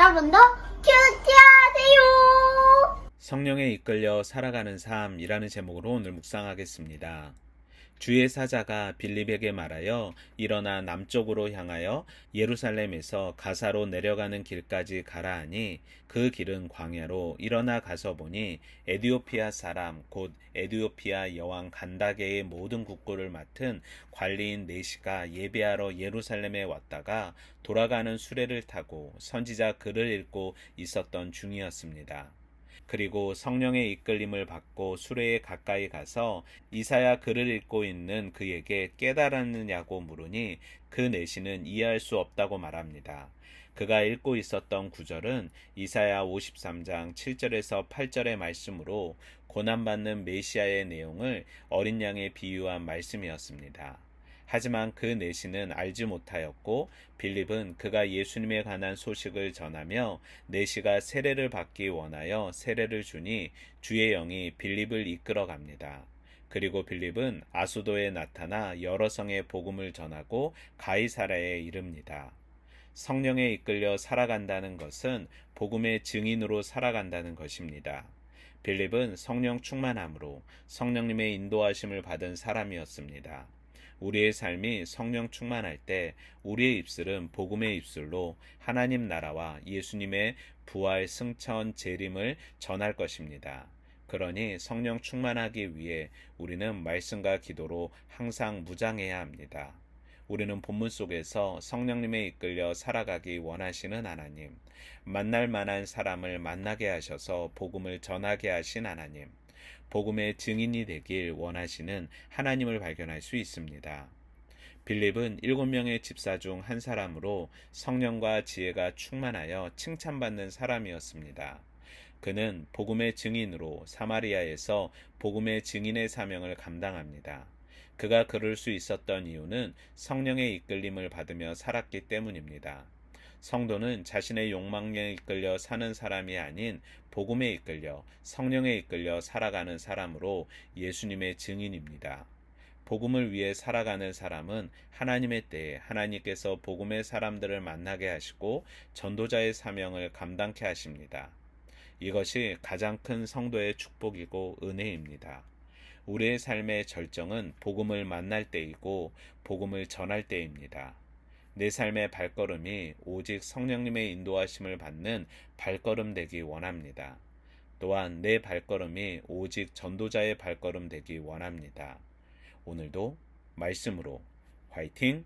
여러분도 큐티하세요. 성령에 이끌려 살아가는 삶이라는 제목으로 오늘 묵상하겠습니다. 주의 사자가 빌립에게 말하여 일어나 남쪽으로 향하여 예루살렘에서 가사로 내려가는 길까지 가라 하니 그 길은 광야로 일어나 가서 보니 에디오피아 사람 곧 에디오피아 여왕 간다게의 모든 국고를 맡은 관리인 네시가 예배하러 예루살렘에 왔다가 돌아가는 수레를 타고 선지자 글을 읽고 있었던 중이었습니다. 그리고 성령의 이끌림을 받고 수레에 가까이 가서 이사야 글을 읽고 있는 그에게 깨달았느냐고 물으니 그 내시는 이해할 수 없다고 말합니다. 그가 읽고 있었던 구절은 이사야 53장 7절에서 8절의 말씀으로 고난받는 메시아의 내용을 어린 양에 비유한 말씀이었습니다. 하지만 그 내시는 알지 못하였고 빌립은 그가 예수님에 관한 소식을 전하며 내시가 세례를 받기 원하여 세례를 주니 주의 영이 빌립을 이끌어 갑니다. 그리고 빌립은 아수도에 나타나 여러 성에 복음을 전하고 가이사라에 이릅니다. 성령에 이끌려 살아간다는 것은 복음의 증인으로 살아간다는 것입니다. 빌립은 성령 충만함으로 성령님의 인도하심을 받은 사람이었습니다. 우리의 삶이 성령 충만할 때 우리의 입술은 복음의 입술로 하나님 나라와 예수님의 부활, 승천, 재림을 전할 것입니다. 그러니 성령 충만하기 위해 우리는 말씀과 기도로 항상 무장해야 합니다. 우리는 본문 속에서 성령님에 이끌려 살아가기 원하시는 하나님, 만날 만한 사람을 만나게 하셔서 복음을 전하게 하신 하나님, 복음의 증인이 되길 원하시는 하나님을 발견할 수 있습니다. 빌립은 일곱 명의 집사 중 한 사람으로 성령과 지혜가 충만하여 칭찬받는 사람이었습니다. 그는 복음의 증인으로 사마리아에서 복음의 증인의 사명을 감당합니다. 그가 그럴 수 있었던 이유는 성령의 이끌림을 받으며 살았기 때문입니다. 성도는 자신의 욕망에 이끌려 사는 사람이 아닌 복음에 이끌려 성령에 이끌려 살아가는 사람으로 예수님의 증인입니다. 복음을 위해 살아가는 사람은 하나님의 때에 하나님께서 복음의 사람들을 만나게 하시고 전도자의 사명을 감당케 하십니다. 이것이 가장 큰 성도의 축복이고 은혜입니다. 우리의 삶의 절정은 복음을 만날 때이고 복음을 전할 때입니다. 내 삶의 발걸음이 오직 성령님의 인도하심을 받는 발걸음 되기 원합니다. 또한 내 발걸음이 오직 전도자의 발걸음 되기 원합니다. 오늘도 말씀으로 화이팅!